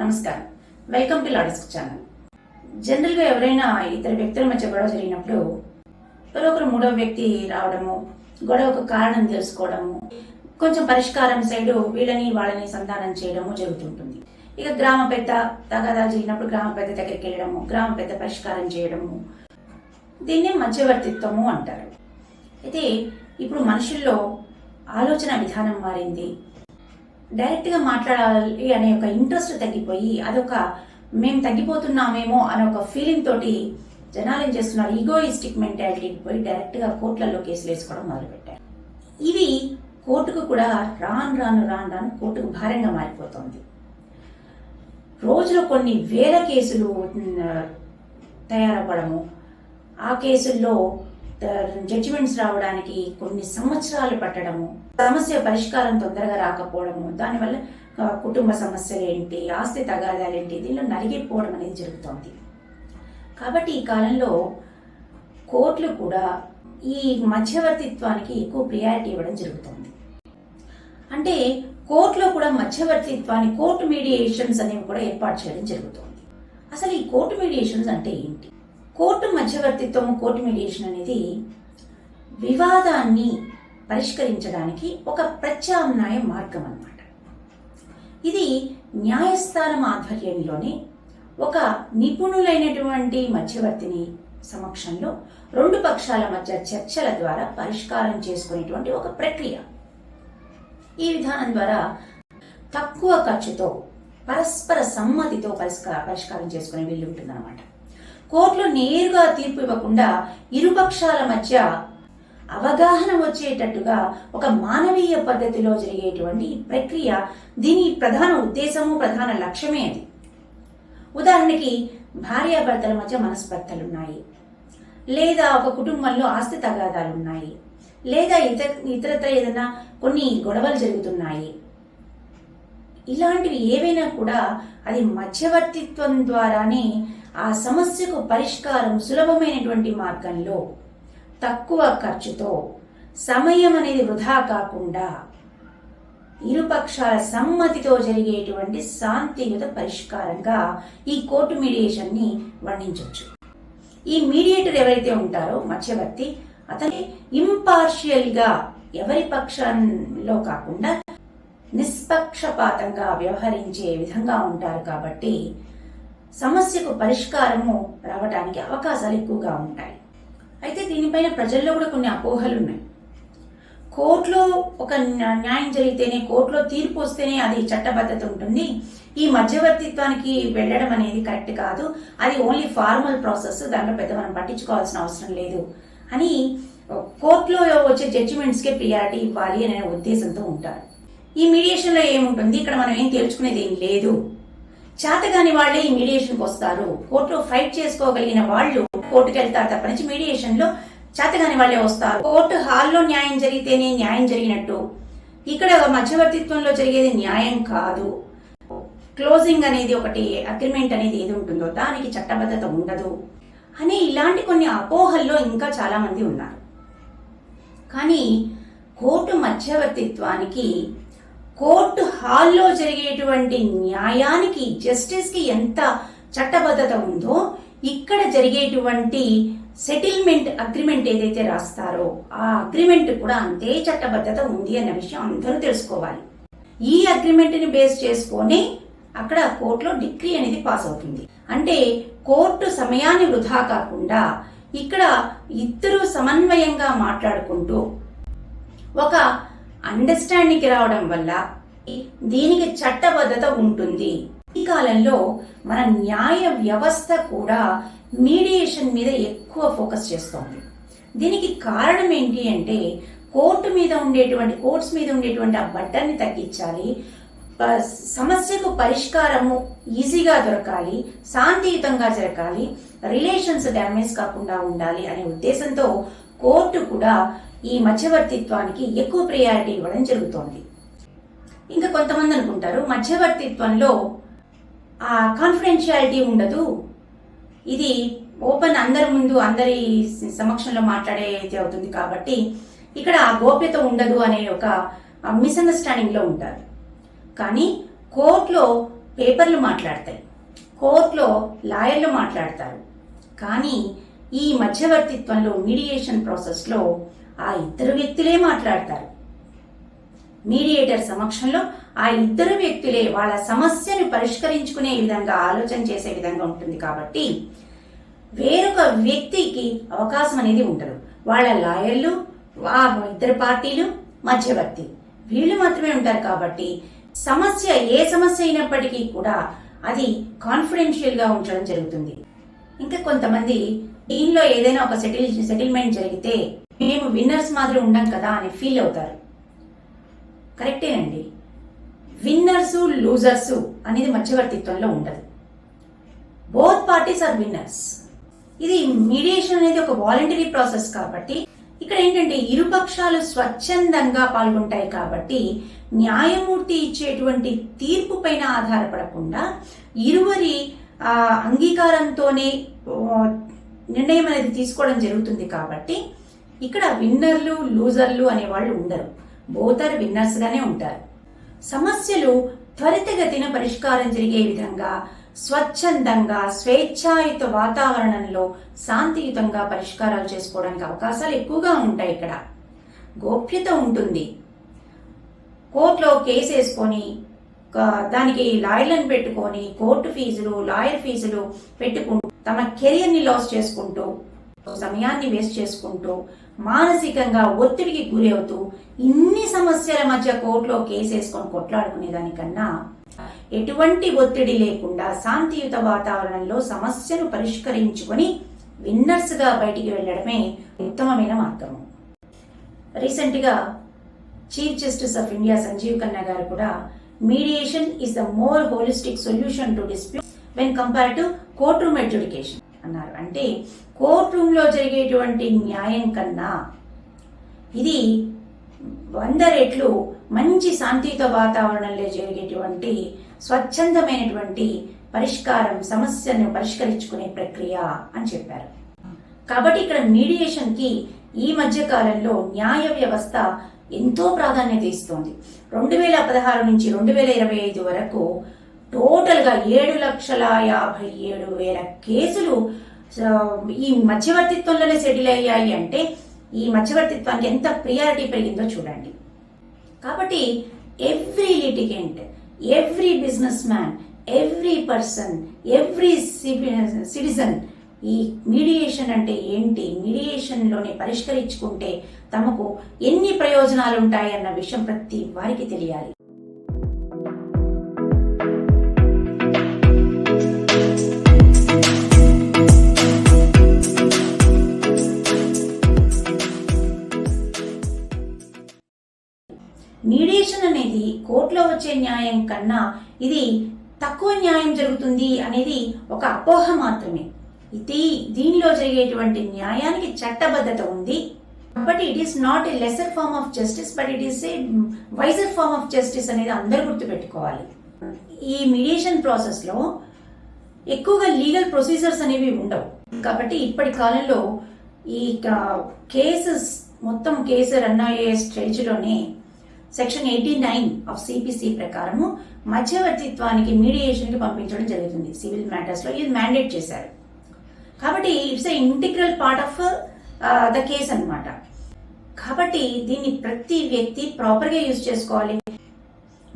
నమస్కారం. Welcome to లాడెస్క్ channel జనరల్గా ఎవరైనా ఇద్దరు వ్యక్తుల మధ్య గొడవ జరిగినప్పుడు ఒకరొకరు మూడవ వ్యక్తి రావడము గొడవకు కారణం తెలుసుకోవడము కొంచెం పరిష్కారం సైడు వీళ్ళని వాళ్ళని సంధానం చేయడము జరుగుతుంటుంది. ఇక గ్రామ పెద్ద తగాదా జరిగినప్పుడు గ్రామ పెద్ద దగ్గరికి వెళ్ళడము గ్రామ పెద్ద పరిష్కారం చేయడము దీన్ని మధ్యవర్తిత్వము అంటారు. అయితే ఇప్పుడు మనుషుల్లో ఆలోచన విధానం మారింది. డైరెక్ట్గా మాట్లాడాలి అనే ఒక ఇంట్రెస్ట్ తగ్గిపోయి అదొక మేము తగ్గిపోతున్నామేమో అనే ఒక ఫీలింగ్ తోటి జనాలు ఏం చేస్తున్నారు? ఈగోయిస్టిక్ మెంటాలిటీకి పోయి డైరెక్ట్గా కోర్టులలో కేసులు వేసుకోవడం మొదలుపెట్టారు. ఇవి కోర్టుకు కూడా రాను రాను రాను రాను కోర్టుకు భారంగా మారిపోతుంది. రోజులో కొన్ని వేల కేసులు తయారవ్వడము ఆ కేసుల్లో జడ్జిమెంట్స్ రావడానికి కొన్ని సంవత్సరాలు పట్టడము సమస్య పరిష్కారం తొందరగా రాకపోవడము దానివల్ల కుటుంబ సమస్యలు ఏంటి ఆస్తి తగాదాలు ఏంటి దీనిలో నలిగిపోవడం అనేది జరుగుతోంది. కాబట్టి ఈ కాలంలో కోర్టులు కూడా ఈ మధ్యవర్తిత్వానికి ఎక్కువ ప్రియారిటీ ఇవ్వడం జరుగుతుంది. అంటే కోర్టులో కూడా మధ్యవర్తిత్వాన్ని కోర్టు మీడియేషన్స్ అనేవి కూడా ఏర్పాటు చేయడం జరుగుతుంది. అసలు ఈ కోర్టు మీడియేషన్స్ అంటే ఏంటి? కోర్టు మధ్యవర్తిత్వం కోర్టు మీడియేషన్ అనేది వివాదాన్ని పరిష్కరించడానికి ఒక ప్రత్యామ్నాయ మార్గం అన్నమాట. ఇది న్యాయస్థానం ఆధ్వర్యంలోనే ఒక నిపుణులైనటువంటి మధ్యవర్తిని సమక్షంలో రెండు పక్షాల మధ్య చర్చల ద్వారా పరిష్కారం చేసుకునేటువంటి ఒక ప్రక్రియ. ఈ విధానం ద్వారా తక్కువ ఖర్చుతో పరస్పర సమ్మతితో పరిష్కార పరిష్కారం చేసుకునే వీలు ఉంటుందన్నమాట. కోర్టులో నేరుగా తీర్పు ఇవ్వకుండా ఇరుపక్షాల మధ్య అవగాహన వచ్చేటట్టుగా ఒక మానవీయ పద్ధతిలో జరిగేటువంటి ప్రక్రియ. దీని ప్రధాన ఉద్దేశము ప్రధాన లక్ష్యమే అది. ఉదాహరణకి భార్యాభర్తల మధ్య మనస్పర్ధలున్నాయి. లేదా ఒక కుటుంబంలో ఆస్తి తగాదాలు ఉన్నాయి లేదా ఇతర ఇతరత్ర ఏదైనా కొన్ని గొడవలు జరుగుతున్నాయి. ఇలాంటివి ఏవైనా కూడా అది మధ్యవర్తిత్వం ద్వారానే ఆ సమస్యకు పరిష్కారం సులభమైనటువంటి మార్గంలో తక్కువ ఖర్చుతో సమయం అనేది వృధా కాకుండా ఇరుపక్షాల సమ్మతితో జరిగేటువంటి శాంతియుత పరిష్కారంగా ఈ కోర్టు మీడియేషన్ని వర్ణించవచ్చు ఈ మీడియేటర్ ఎవరైతే ఉంటారో మధ్యవర్తి అతని ఇంపార్షియల్గా ఎవరి పక్షంలో కాకుండా నిష్పక్షపాతంగా వ్యవహరించే విధంగా ఉంటారు కాబట్టి సమస్యకు పరిష్కారము రావడానికి అవకాశాలు ఎక్కువగా ఉంటాయి. అయితే దీనిపైన ప్రజల్లో కూడా కొన్ని అపోహలు ఉన్నాయి. కోర్టులో ఒక న్యాయం జరిగితేనే కోర్టులో తీర్పు వస్తేనే అది చట్టబద్ధత ఉంటుంది. ఈ మధ్యవర్తిత్వానికి వెళ్ళడం అనేది కరెక్ట్ కాదు. అది ఓన్లీ ఫార్మల్ ప్రాసెస్ దాంట్లో పెద్ద మనం పట్టించుకోవాల్సిన అవసరం లేదు అని కోర్టులో వచ్చే జడ్జిమెంట్స్కే ప్రియారిటీ ఇవ్వాలి అనే ఉద్దేశంతో ఉంటారు. ఈ మీడియేషన్లో ఏముంటుంది? ఇక్కడ మనం ఏం తేల్చుకునేది ఏం లేదు. చేతగాని వాళ్ళే ఈ మీడియేషన్కి వస్తారు. కోర్టులో ఫైట్ చేసుకోగలిగిన వాళ్ళు కోర్టుకు వెళ్తారు తప్పనించి మీడియేషన్లో చేతగాని వాళ్ళే వస్తారు. కోర్టు హాల్లో న్యాయం జరిగితేనే న్యాయం జరిగినట్టు. ఇక్కడ మధ్యవర్తిత్వంలో జరిగేది న్యాయం కాదు. క్లోజింగ్ అనేది ఒకటి అగ్రిమెంట్ అనేది ఏది ఉంటుందో దానికి చట్టబద్ధత ఉండదు. అని ఇలాంటి కొన్ని అపోహల్లో ఇంకా చాలా మంది ఉన్నారు. కానీ కోర్టు మధ్యవర్తిత్వానికి కోర్టు హాల్లో జరిగేటువంటి న్యాయానికి జస్టిస్కి ఎంత చట్టబద్ధత ఉందో ఇక్కడ జరిగేటువంటి సెటిల్మెంట్ అగ్రిమెంట్ ఏదైతే రాస్తారో ఆ అగ్రిమెంట్ కూడా అంతే చట్టబద్ధత ఉంది అన్న విషయం అందరూ తెలుసుకోవాలి. ఈ అగ్రిమెంట్ని బేస్ చేసుకొని అక్కడ కోర్టులో డిగ్రీ అనేది పాస్ అవుతుంది. అంటే కోర్టు సమయాన్ని వృధా కాకుండా ఇక్కడ ఇద్దరు సమన్వయంగా మాట్లాడుకుంటూ ఒక అండర్స్టాండింగ్కి రావడం వల్ల దీనికి చట్టబద్ధత ఉంటుంది. ఈ కాలంలో మన న్యాయ వ్యవస్థ కూడా మీడియేషన్ మీద ఎక్కువ ఫోకస్ చేస్తోంది. దీనికి కారణం ఏంటి అంటే కోర్టు మీద ఉండేటువంటి కోర్ట్స్ మీద ఉండేటువంటి ఆ బడ్డాన్ని తగ్గించాలి. సమస్యకు పరిష్కారము ఈజీగా దొరకాలి శాంతియుతంగా జరగాలి రిలేషన్స్ డ్యామేజ్ కాకుండా ఉండాలి అనే ఉద్దేశంతో కోర్టు కూడా ఈ మధ్యవర్తిత్వానికి ఎక్కువ ప్రియారిటీ ఇవ్వడం జరుగుతోంది. ఇంకా కొంతమంది అనుకుంటారు మధ్యవర్తిత్వంలో ఆ కాన్ఫిడెన్షియాలిటీ ఉండదు. ఇది ఓపెన్ అందరి ముందు అందరి సమక్షంలో మాట్లాడేది అవుతుంది కాబట్టి ఇక్కడ ఆ గోప్యత ఉండదు అనే ఒక మిస్అండర్స్టాండింగ్లో ఉంటారు. కానీ కోర్టులో పేపర్లు మాట్లాడతాయి. కోర్టులో లాయర్లు మాట్లాడతారు. కానీ ఈ మధ్యవర్తిత్వంలో మీడియేషన్ ప్రాసెస్లో ఆ ఇద్దరు వ్యక్తులే మాట్లాడతారు. మీడియేటర్ సమక్షంలో ఆ ఇద్దరు వ్యక్తులే వాళ్ళ సమస్యను పరిష్కరించుకునే విధంగా ఆలోచన చేసే విధంగా ఉంటుంది కాబట్టి వేరొక వ్యక్తికి అవకాశం అనేది ఉండదు. వాళ్ళ లాయర్లు ఆ ఇద్దరు పార్టీలు మధ్యవర్తి. వీళ్ళు మాత్రమే ఉంటారు కాబట్టి సమస్య ఏ సమస్య అయినప్పటికీ కూడా అది కాన్ఫిడెన్షియల్గా ఉంచడం జరుగుతుంది. ఇంకా కొంతమంది దీనిలో ఏదైనా ఒక సెటిల్ సెటిల్మెంట్ జరిగితే మేము విన్నర్స్ మాదిరి ఉండం కదా అని ఫీల్ అవుతారు. కరెక్టేనండి. విన్నర్స్ లూజర్స్ అనేది మధ్యవర్తిత్వంలో ఉండదు. బోత్ పార్టీస్ ఆర్ విన్నర్స్ ఇది మీడియేషన్ అనేది ఒక వాలంటరీ ప్రాసెస్ కాబట్టి ఇక్కడ ఏంటంటే ఇరుపక్షాలు స్వచ్ఛందంగా పాల్గొంటాయి కాబట్టి న్యాయమూర్తి ఇచ్చేటువంటి తీర్పు పైన ఆధారపడకుండా ఇరువరి ఆ, అంగీకారంతోనే నిర్ణయం అనేది తీసుకోవడం జరుగుతుంది కాబట్టి ఇక్కడ విన్నర్లు లూజర్లు అనేవాళ్ళు ఉండరు. బోతర్ విన్నర్స్గానే ఉంటారు. సమస్యలు త్వరితగతిన పరిష్కారం జరిగే విధంగా స్వచ్ఛందంగా స్వేచ్ఛాయుత వాతావరణంలో శాంతియుతంగా పరిష్కారాలు చేసుకోవడానికి అవకాశాలు ఎక్కువగా ఉంటాయి ఇక్కడ. గోప్యత ఉంటుంది. కోర్టులో కేసు వేసుకొని దానికి లాయర్లను పెట్టుకొని కోర్టు ఫీజులు లాయర్ ఫీజులు పెట్టుకుంటూ తమ కెరియర్ని లాస్ చేసుకుంటూ సమయాన్ని వేస్ట్ చేసుకుంటూ మానసికంగా ఒత్తిడికి గురి అవుతూ ఇన్ని సమస్యల మధ్య కోర్టులో కేసు వేసుకొని కొట్లాడుకునే దానికన్నా ఎటువంటి ఒత్తిడి లేకుండా శాంతియుత వాతావరణంలో సమస్యను పరిష్కరించుకొని విన్నర్స్గా బయటికి వెళ్ళడమే ఉత్తమమైన మార్గము. రీసెంట్గా chief justice of India Sanjiv Khanna గారు కూడా mediation is the more holistic solution to dispute when compare to court room education అన్నారు. అంటే కోర్ట్ రూమ్లో జరిగేటువంటి న్యాయం కన్నా ఇది వంద రెట్లు మంచి శాంతియుత వాతావరణంలో జరిగేటువంటి స్వచ్ఛందమైనటువంటి పరిష్కారం సమస్యను పరిష్కరించుకునే ప్రక్రియ అని చెప్పారు. కాబట్టి ఇక్కడ మీడియేషన్కి ఈ మధ్య కాలంలో న్యాయ వ్యవస్థ ఎంతో ప్రాధాన్యత ఇస్తోంది. రెండు వేల పదహారు నుంచి రెండు వేల ఇరవై ఐదు వరకు టోటల్గా ఏడు లక్షల యాభై ఏడు వేల కేసులు ఈ మధ్యవర్తిత్వంలోనే సెటిల్ అయ్యాయి అంటే ఈ మధ్యవర్తిత్వానికి ఎంత ప్రియారిటీ పెరిగిందో చూడండి. కాబట్టి every litigant every business man every person every citizen ఈ మీడియేషన్ అంటే ఏంటి? మీడియేషన్లోనే పరిష్కరించుకుంటే తమకు ఎన్ని ప్రయోజనాలు ఉంటాయి అన్న విషయం ప్రతి వారికి తెలియాలి. కోర్టులో వచ్చే న్యాయం కన్నా ఇది తక్కువ న్యాయం జరుగుతుంది అనేది ఒక అపోహ మాత్రమే. ఇది దీనిలో జరిగేటువంటి న్యాయానికి చట్టబద్ధత ఉంది. కాబట్టి it is not a lesser form of justice but it is a wiser form of justice అనేది అందరూ గుర్తుపెట్టుకోవాలి. ఈ మీడియేషన్ ప్రాసెస్లో ఎక్కువగా లీగల్ ప్రొసీజర్స్ అనేవి ఉండవు. కాబట్టి ఇప్పటి కాలంలో ఈ కేసెస్ మొత్తం కేసు రన్ అయ్యే స్టేజ్లోనే section eighty nine of CPC ప్రకారము మధ్యవర్తిత్వానికి మీడియేషన్కి పంపించడం జరుగుతుంది. సివిల్ మ్యాటర్స్లో ఇది మ్యాండేట్ చేశారు. కాబట్టి it's a integral part of the case అన్నమాట. కాబట్టి దీన్ని ప్రతి వ్యక్తి ప్రాపర్గా యూజ్ చేసుకోవాలి.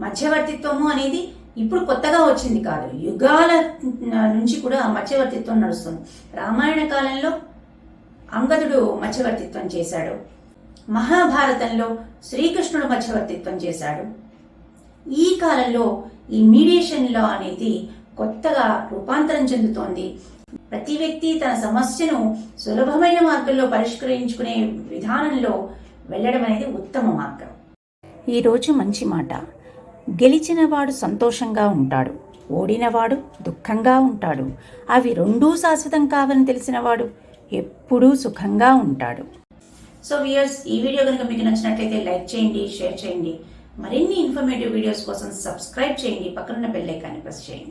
మధ్యవర్తిత్వము అనేది ఇప్పుడు కొత్తగా వచ్చింది కాదు. యుగాల నుంచి కూడా మధ్యవర్తిత్వం నడుస్తుంది. రామాయణ కాలంలో అంగదుడు మధ్యవర్తిత్వం చేశాడు. మహాభారతంలో శ్రీకృష్ణుడు మధ్యవర్తిత్వం చేశాడు. ఈ కాలంలో ఈ మీడియేషన్ లా అనేది కొత్తగా రూపాంతరం చెందుతోంది. ప్రతి వ్యక్తి తన సమస్యను సులభమైన మార్గంలో పరిష్కరించుకునే విధానంలో వెళ్ళడం అనేది ఉత్తమ మార్గం. ఈరోజు మంచి మాట. గెలిచినవాడు సంతోషంగా ఉంటాడు. ఓడినవాడు దుఃఖంగా ఉంటాడు. అవి రెండూ శాశ్వతం కావని తెలిసినవాడు ఎప్పుడూ సుఖంగా ఉంటాడు. సో వియర్స్ ఈ వీడియో కనుక మీకు నచ్చినట్లయితే లైక్ చేయండి షేర్ చేయండి. మరిన్ని ఇన్ఫర్మేటివ్ వీడియోస్ కోసం సబ్స్క్రైబ్ చేయండి. పక్కనున్న బెల్ ఐకాన్ని ప్రెస్ చేయండి.